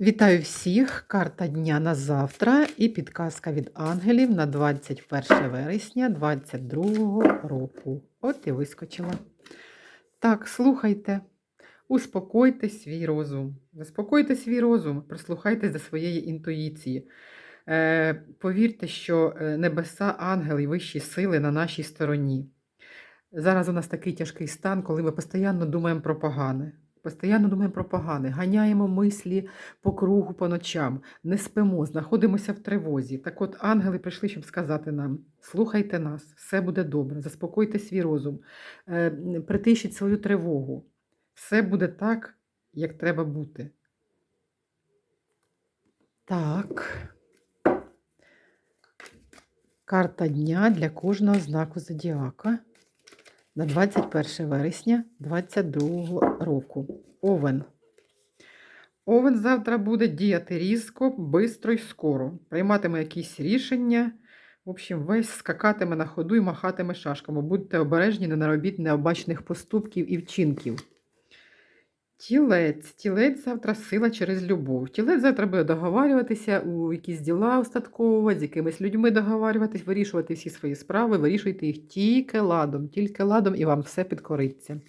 Вітаю всіх! Карта дня на завтра і підказка від ангелів на 21 вересня 2022 року. От і вискочила. Так, слухайте, успокойте свій розум. Заспокойте свій розум, прислухайтесь до своєї інтуїції. Е, повірте, що е, небеса, ангели і вищі сили на нашій стороні. Зараз у нас такий тяжкий стан, коли ми постійно думаємо про погане. Постійно думаємо про погане, ганяємо мислі по кругу по ночам, не спимо, знаходимося в тривозі. Так от ангели прийшли, щоб сказати нам: слухайте нас, все буде добре, заспокойте свій розум, е, притишіть свою тривогу. Все буде так, як треба бути. Так. Карта дня для кожного знаку зодіака на 21 вересня 2022 року. Овен. Овен завтра буде діяти різко, бистро і скоро. Прийматиме якісь рішення. В общем, весь скакатиме на ходу і махатиме шашками. Будьте обережні, не наробіть необачних поступків і вчинків. Тілець. Тілець завтра сила через любов. Тілець завтра буде договарюватися у якісь діла остатковувати, з якимись людьми договарюватись, вирішувати всі свої справи, вирішуйте їх тільки ладом, тільки ладом, і вам все підкориться.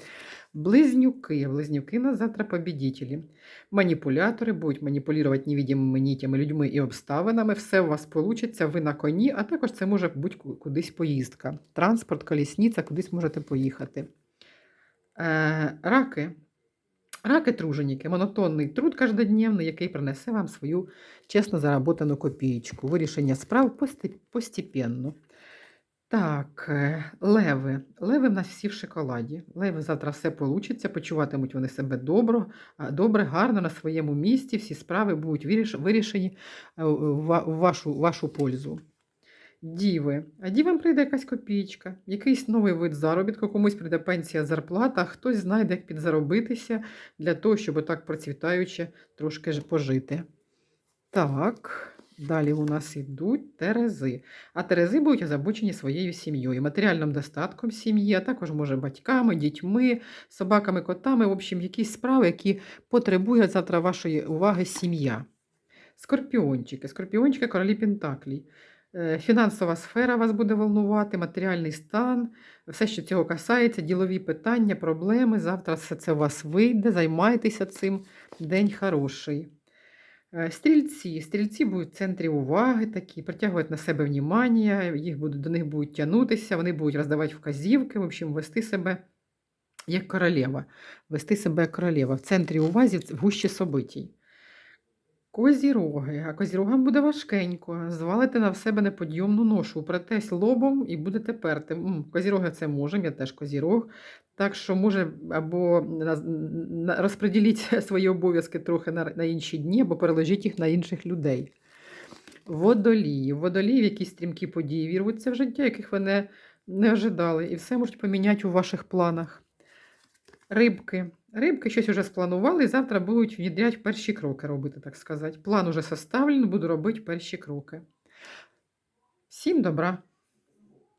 Близнюки. Близнюки нас завтра побідітелі. Маніпулятори будуть маніпулювати невидимими нітями, людьми і обставинами. Все у вас вийде, ви на коні, а також це може бути кудись поїздка. Транспорт, колісниця, кудись можете поїхати. Е, Раки. Раки труженіки, монотонний труд каждодневний, який принесе вам свою чесно заработану копієчку. Вирішення справ постепенно. Так, е, леви. Леви в нас всі в шоколаді. Леви завтра все вийде, почуватимуть вони себе добре, добре, гарно на своєму місці. Всі справи будуть вирішені е, в вашу, вашу пользу. Діви. А дівам прийде якась копійка, якийсь новий вид заробітку, комусь прийде пенсія, зарплата, а хтось знайде, як підзаробитися для того, щоб так процвітаючи трошки пожити. Так, далі у нас йдуть терези. А терези будуть озабочені своєю сім'єю, матеріальним достатком сім'ї, а також, може, батьками, дітьми, собаками, котами, в общем, якісь справи, які потребують завтра вашої уваги сім'я. Скорпіончики, скорпіончики королі Пентаклій. Е, фінансова сфера вас буде волнувати, матеріальний стан, все, що цього касається, ділові питання, проблеми. Завтра все це у вас вийде, займайтеся цим. День хороший. Е, стрільці. Стрільці будуть в центрі уваги, такі, притягувати на себе внимання, їх будуть, до них будуть тягнутися, вони будуть роздавати вказівки, в общем, вести себе як королева. Вести себе як королева. В центрі уваги в гущі собитій. Козіроги, а козірогам буде важкенько. Звалите на себе неподйомну ношу, претесь лобом і будете перти. Козіроги це можемо, я теж козірог. Так що, може, або розподіліть свої обов'язки трохи на, на інші дні, або переложіть їх на інших людей. Водолії. Водолії, в якісь стрімкі події вірвуться в життя, яких ви не, не ожидали, і все можуть поміняти у ваших планах. Рибки. Рибки щось вже спланували і завтра будуть внідряти перші кроки робити, так сказати. План уже составлений, буду робити перші кроки. Всім добра!